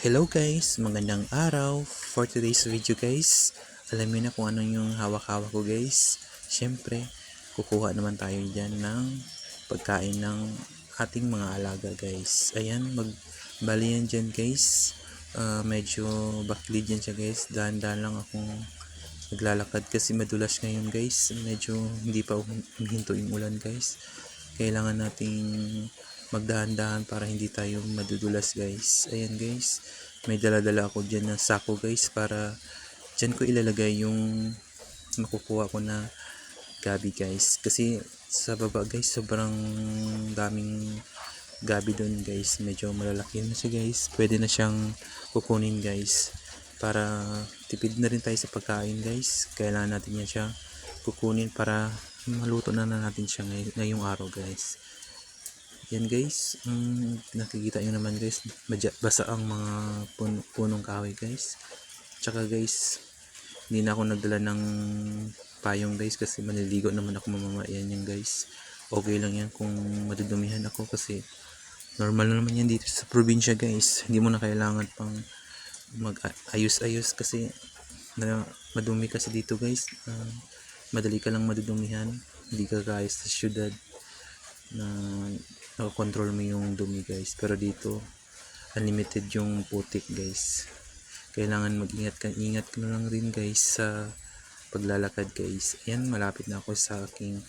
Hello guys, magandang araw. For today's video guys, alam niyo na kung ano yung hawak-hawak ko guys. Siyempre, kukuha naman tayo dyan ng pagkain ng ating mga alaga guys. Ayan, magbali yan dyan guys. Ah, medyo baklid yan siya guys. Dahan-dahan lang akong naglalakad kasi madulas ngayon guys. Medyo hindi pa huminto yung ulan guys. Kailangan nating magdahan-dahan para hindi tayo madudulas guys. Ayan guys, may dala-dala ako dyan na sako guys para dyan ko ilalagay yung makukuha ko na gabi guys. Kasi sa baba guys, sobrang daming gabi doon guys. Medyo malalaki na siya guys. Pwede na siyang kukunin guys. Para tipid na rin tayo sa pagkain guys. Kailangan natin yan siya kukunin para maluto na, na natin siya ngay- ngayong araw guys. Yan guys, mm, nakikita nyo naman guys, basa ang mga pun- punong kahoy guys. Tsaka guys, hindi na ako nagdala ng payong guys kasi maliligo naman ako mamamayan yan guys. Okay lang yan kung madudumihan ako kasi normal na naman yan dito sa probinsya guys. Hindi mo na kailangan pang mag-ayos-ayos kasi na madumi kasi dito guys. Ah, madali ka lang madudumihan. Hindi ka gaya sa syudad na nakokontrol mo yung dumi guys. Pero dito unlimited yung putik guys. Kailangan mag-ingat ka. Ingat ka lang rin guys sa paglalakad guys. Ayan malapit na ako sa aking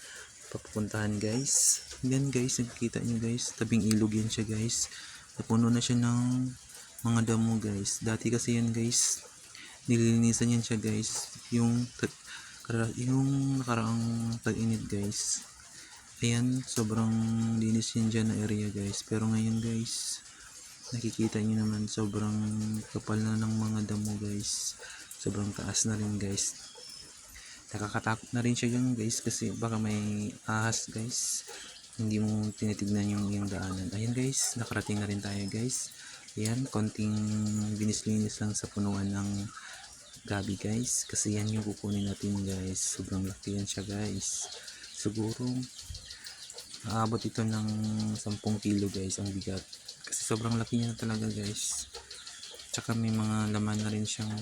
papupuntahan guys. Yan guys nakikita nyo guys. Tabing ilog yan siya guys. Napuno na siya ng mga damo guys. Dati kasi yan guys nililinisan yan siya guys. Yung yung nakaraang tag-init guys Ayan, sobrang linis yan dyan na area guys. Pero ngayon guys, nakikita nyo naman sobrang kapal na ng mga damo guys. Sobrang taas na rin guys. Nakakatakot na rin siya dyan guys kasi baka may ahas guys. Hindi mo tinitignan yung, yung daanan. Ayan guys, nakarating na rin tayo guys. Ayan, konting binis-linis lang sa punuan ng gabi guys. Kasi yan yung kukunin natin guys. Sobrang laki yan siya guys. Siguro Aabot ito ng 10 kilo guys ang bigat. Kasi sobrang laki niya talaga guys. Tsaka may mga laman na rin siyang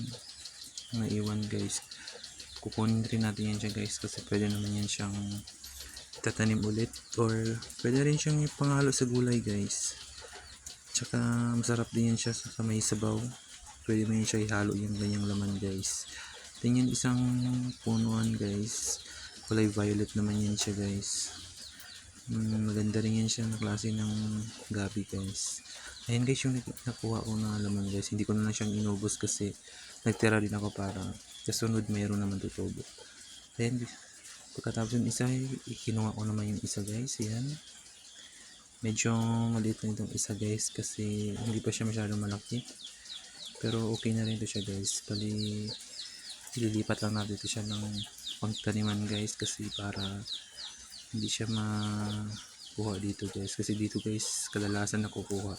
naiwan guys. Kukunin rin natin yan siya guys kasi pwede naman yan siyang tatanim ulit or pwede rin siyang ipangalo sa gulay guys. Tsaka masarap din yan siya sa may sabaw. Pwede mo yan siya ihalo yung ganyang laman guys. Tingnan isang punuan guys. Kulay violet naman yan siya guys. Mm, maganda rin yan siya na klase ng gabi guys. Ayan guys yung nak- nakuha ko na laman guys. Hindi ko na lang siyang inubos kasi nagtira din ako para sa sunod mayroon naman tutubo. Ayan guys. Pagkatapos yung isa, ikinuha ko naman yung isa guys. Ayan. Medyo maliit na itong isa guys kasi hindi pa siya masyadong malaki. Pero okay na rin to siya guys. Bali, ililipat lang natin ito siya ng pagtaniman guys kasi para hindi siya makuha dito guys. Kasi dito guys kadalasan nakukuha